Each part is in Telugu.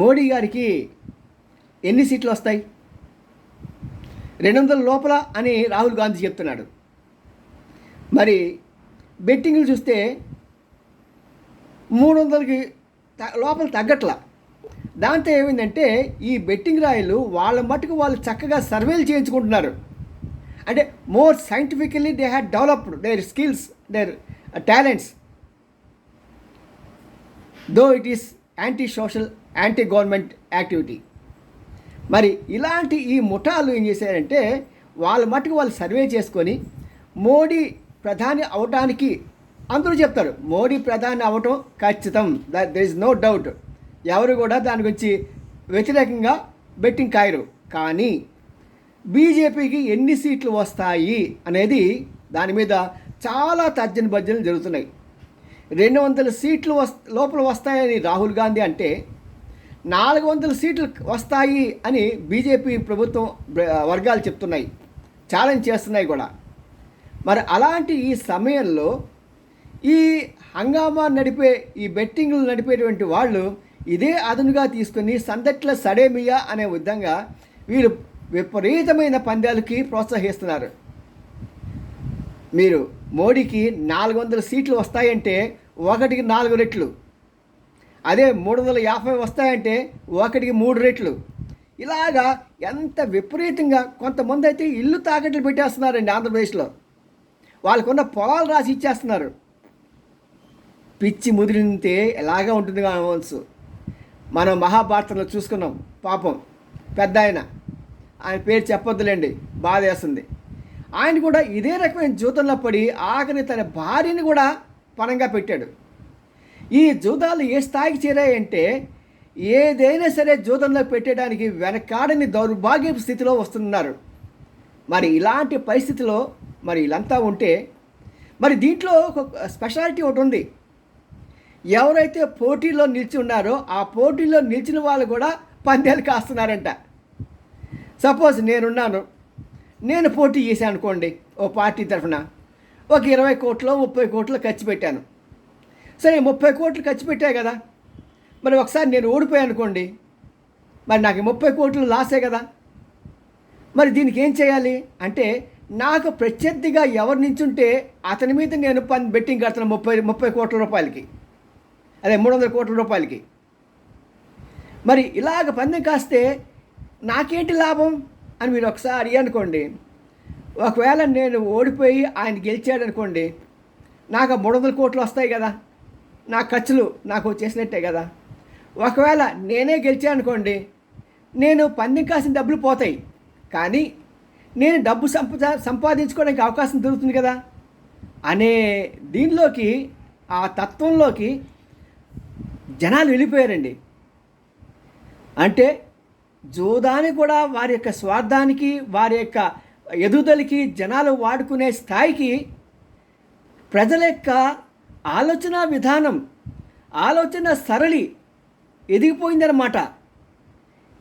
మోడీ గారికి ఎన్ని సీట్లు వస్తాయి? రెండు వందల లోపల అని రాహుల్ గాంధీ చెప్తున్నాడు. మరి బెట్టింగ్లు చూస్తే మూడు వందలకి లోపల తగ్గట్లా. దాంతో ఏమైందంటే ఈ బెట్టింగ్ రాయలు వాళ్ళ మటుకు వాళ్ళు చక్కగా సర్వేలు చేయించుకుంటున్నారు. అంటే more scientifically they had developed their skills their talents. Though it is anti social anti government activity మరి ఇలాంటి ఈ ముఠాలు ఏం చేశారంటే వాళ్ళ మట్టుకు వాళ్ళు సర్వే చేసుకొని మోడీ ప్రధాని అవటానికి అందరూ చెప్తారు మోడీ ప్రధాని అవటం ఖచ్చితం దర్ ఇస్ నో డౌట్ ఎవరు కూడా దాని గురించి వ్యతిరేకంగా బెట్టింగ్ కాయరు. కానీ బీజేపీకి ఎన్ని సీట్లు వస్తాయి అనేది దాని మీద చాలా తర్జన భర్జనలు జరుగుతున్నాయి. రెండు వందల సీట్లు వస్ లోపల వస్తాయని రాహుల్ గాంధీ అంటే నాలుగు వందల సీట్లు వస్తాయి అని బీజేపీ ప్రభుత్వం వర్గాలు చెప్తున్నాయి. ఛాలెంజ్ చేస్తున్నాయి కూడా. మరి అలాంటి ఈ సమయంలో ఈ హంగామా నడిపే ఈ బెట్టింగ్లు నడిపేటువంటి వాళ్ళు ఇదే అదునుగా తీసుకుని సందట్ల సడేమియా అనే విధంగా వీరు విపరీతమైన పందాలకి ప్రోత్సహిస్తున్నారు. మీరు మోడీకి నాలుగు వందల సీట్లు వస్తాయంటే ఒకటికి నాలుగు రెట్లు. అదే మూడు వందల యాభై వస్తాయంటే ఒకటికి మూడు రెట్లు. ఇలాగా ఎంత విపరీతంగా కొంతమంది అయితే ఇల్లు తాకట్లు పెట్టేస్తున్నారండి ఆంధ్రప్రదేశ్లో. వాళ్ళకున్న పొలాలు రాసి ఇచ్చేస్తున్నారు. పిచ్చి ముదిరితే ఎలాగా ఉంటుంది కావచ్చు మనం మహాభారతంలో చూసుకున్నాం పాపం పెద్ద ఆయన. ఆయన పేరు చెప్పొద్దులేండి బాధ వేస్తుంది. ఆయన కూడా ఇదే రకమైన జూతంలో పడి ఆఖరి తన భార్యని కూడా పణంగా పెట్టాడు. ఈ జూదాలు ఏ స్థాయికి చేరాయంటే ఏదైనా సరే జూదంలో పెట్టడానికి వెనకాడని దౌర్భాగ్యపు స్థితిలో వస్తున్నారు. మరి ఇలాంటి పరిస్థితిలో మరి వీళ్ళంతా ఉంటే మరి దీంట్లో ఒక స్పెషాలిటీ ఒకటి ఉంది. ఎవరైతే పోటీలో నిలిచి ఉన్నారో ఆ పోటీలో నిలిచిన వాళ్ళు కూడా పందేలు కాస్తున్నారంట. సపోజ్ నేనున్నాను. నేను పోటీ చేశాను అనుకోండి ఓ పార్టీ తరఫున ఒక ఇరవై కోట్లు ముప్పై కోట్లు ఖర్చు పెట్టాను. సరే ముప్పై కోట్లు ఖర్చు పెట్టా కదా. మరి ఒకసారి నేను ఓడిపోయాను అనుకోండి. మరి నాకు ముప్పై కోట్లు లాసే కదా. మరి దీనికి ఏం చేయాలి? అంటే నాకు ప్రత్యర్థిగా ఎవరు నించుంటే అతని మీద నేను పని బెట్టింగ్ కడతాను ముప్పై ముప్పై కోట్ల రూపాయలకి. అదే మూడు వందల కోట్ల రూపాయలకి. మరి ఇలాగ పందెం కాస్తే నాకేంటి లాభం అని మీరు ఒకసారి అనుకోండి. ఒకవేళ నేను ఓడిపోయి ఆయన గెలిచాడు అనుకోండి నాకు మూడు వందల కోట్లు వస్తాయి కదా. నా ఖర్చులు నాకు చేసినట్టే కదా. ఒకవేళ నేనే గెలిచాను అనుకోండి నేను పందెం కాసిన డబ్బులు పోతాయి. కానీ నేను డబ్బు సంపద సంపాదించుకోవడానికి అవకాశం దొరుకుతుంది కదా. అనే దీనిలోకి ఆ తత్వంలోకి జనాలు వెళ్ళిపోయారండి. అంటే జూదాని కూడా వారి యొక్క స్వార్థానికి వారి యొక్క ఎదుగుదలకి జనాలు వాడుకునే స్థాయికి ప్రజల యొక్క ఆలోచన విధానం ఆలోచన సరళి ఎదిగిపోయిందన్నమాట.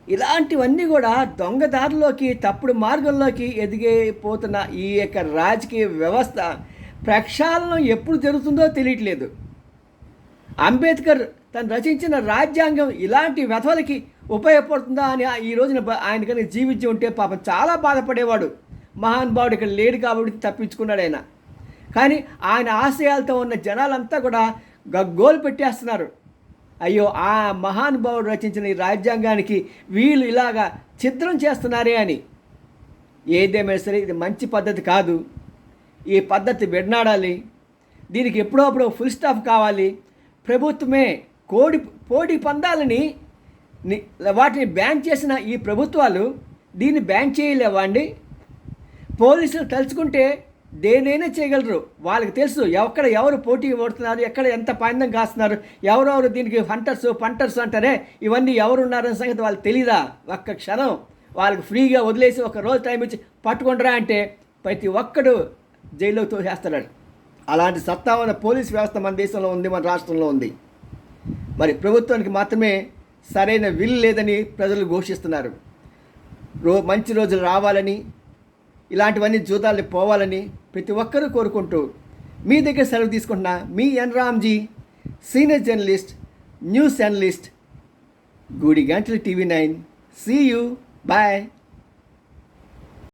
ఇలాంటివన్నీ కూడా దొంగదారిలోకి తప్పుడు మార్గంలోకి ఎదిగిపోతున్న ఈ యొక్క రాజకీయ వ్యవస్థ ప్రక్షాళనం ఎప్పుడు జరుగుతుందో తెలియట్లేదు. అంబేద్కర్ తను రచించిన రాజ్యాంగం ఇలాంటి వ్యధలకి ఉపయోగపడుతుందా అని ఈ రోజున ఆయన కనుక జీవించి ఉంటే పాపం చాలా బాధపడేవాడు. మహానుభావుడు ఇక్కడ లేడు కాబట్టి తప్పించుకున్నాడు ఆయన. కానీ ఆయన ఆశయాలతో ఉన్న జనాలంతా కూడా గగ్గోలు పెట్టేస్తున్నారు. అయ్యో ఆ మహానుభావుడు రచించిన ఈ రాజ్యాంగానికి వీళ్ళు ఇలాగా ఛిద్రం చేస్తున్నారే అని. ఏదేమైనా సరే ఇది మంచి పద్ధతి కాదు. ఈ పద్ధతి విడనాడాలి. దీనికి ఎప్పుడో అప్పుడు ఫుల్ స్టాప్ కావాలి. ప్రభుత్వమే కోడి కోడి పందాలని వాటిని బ్యాన్ చేసిన ఈ ప్రభుత్వాలు దీన్ని బ్యాన్ చేయలేవా అండి? పోలీసులు తలుచుకుంటే దేనైనా చేయగలరు. వాళ్ళకి తెలుసు ఎక్కడ ఎవరు పోటీ పడుతున్నారు ఎక్కడ ఎంత పందెం కాస్తున్నారు ఎవరెవరు దీనికి హంటర్స్ పంటర్స్ అంటారే ఇవన్నీ ఎవరు ఉన్నారనే సంగతి వాళ్ళకి తెలీదా? ఒక్క క్షణం. వాళ్ళకి ఫ్రీగా వదిలేసి ఒక రోజు టైం ఇచ్చి పట్టుకుంటారా అంటే ప్రతి ఒక్కడు జైల్లో తోసేస్తాడు అలాంటి సత్తా ఉన్న పోలీస్ వ్యవస్థ మన దేశంలో ఉంది మన రాష్ట్రంలో ఉంది. మరి ప్రభుత్వానికి మాత్రమే సరైన విల్ లేదని ప్రజలు ఘోషిస్తున్నారు. రో మంచి రోజులు రావాలని ఇలాంటివన్నీ జూతాలు పోవాలని ప్రతి ఒక్కరూ కోరుకుంటూ మీ దగ్గర సెలవు తీసుకుంటున్న మీ N Ramji senior journalist news journalist గూడి గంటలు TV nine. See you bye